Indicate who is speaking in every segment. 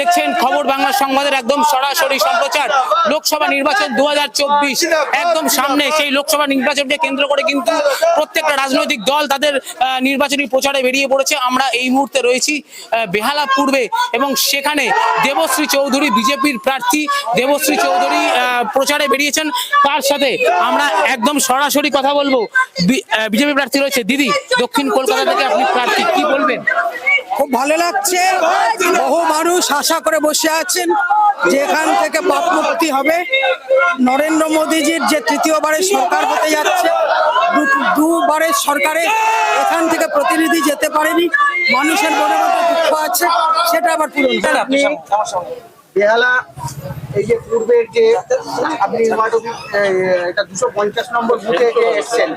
Speaker 1: দেখছেন, খবর বাংলা সংবাদের একদম সরাসরি সম্প্রচার। লোকসভা নির্বাচন দুহাজার চব্বিশ, একদম সামনে সেই লোকসভা নির্বাচনকে কেন্দ্র করে কিন্তু প্রত্যেকটা রাজনৈতিক দল তাদের নির্বাচনী প্রচারে বেরিয়ে পড়েছে। আমরা এই মুহূর্তে রয়েছি বেহালা পূর্বে এবং সেখানে দেবশ্রী চৌধুরী, বিজেপির প্রার্থী দেবশ্রী চৌধুরী প্রচারে বেরিয়েছেন। তার সাথে আমরা একদম সরাসরি কথা বলব। বিজেপি প্রার্থী রয়েছে। দিদি, দক্ষিণ কলকাতা থেকে আপনি প্রার্থী, কি বলবেন?
Speaker 2: খুব ভালো লাগছে। বহু মানুষ আশা করে বসে আছেন যে এখান থেকে পাপ মুক্তি হবে। নরেন্দ্র মোদীজির যে তৃতীয়বারের সরকার হতে যাচ্ছে দু- দুবারের সরকারে এখান থেকে প্রতিনিধি যেতে পারেনি। মানুষের মনে মধ্যে দুঃখ আছে সেটা আবার পূরণ
Speaker 3: আপনি বেহালা এই যে পূর্বের যে আপনি এটা দুশো পঞ্চাশ নম্বর বুথে যে এসছেন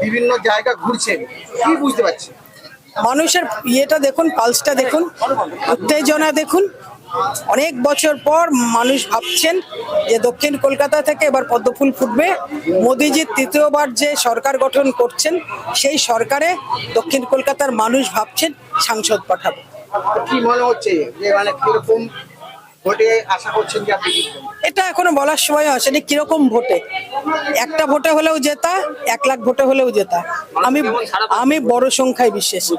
Speaker 3: বিভিন্ন জায়গা ঘুরছেন কি বুঝতে পারছেন?
Speaker 2: মানুষের ইয়েটা দেখুন পালসটা দেখুন, উত্তেজনা দেখুন। অনেক বছর পর মানুষ ভাবছেন যে দক্ষিণ কলকাতা থেকে এবার পদ্মফুল ফুটবে। মোদিজি তৃতীয়বার যে সরকার গঠন করছেন, সেই সরকারে দক্ষিণ কলকাতার মানুষ ভাবছেন সাংসদ পাঠাবো।
Speaker 3: কি মনে হচ্ছে যে মানে কীরকম ভোটে আশা করছেন যে আপনি
Speaker 2: এটা এখনও বলার সময় আসেনি কীরকম ভোটে? একটা ভোটে হলেও জেতা এক লাখ ভোটে হলেও জেতা। আমি আমি বড় সংখ্যায় বিশ্বাসী।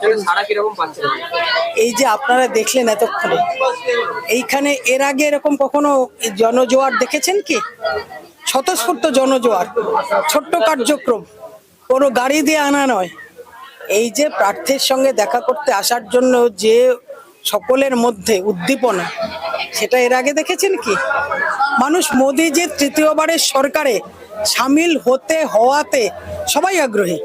Speaker 2: এই যে আপনারা দেখলেন এতক্ষণে এইখানে এর আগে এরকম কখনো জনজোয়ার দেখেছেন কি? স্বতঃস্ফূর্ত জনজোয়ার ছোট্ট কার্যক্রম কোনো গাড়ি দিয়ে আনা নয়। এই যে প্রার্থীর সঙ্গে দেখা করতে আসার জন্য যে সকলের মধ্যে উদ্দীপনা সেটা এর আগে দেখেছেন কি? মানুষ মোদিজির তৃতীয়বারের সরকারে সামিল হতে হওয়াতে সবাই আগ্রহী।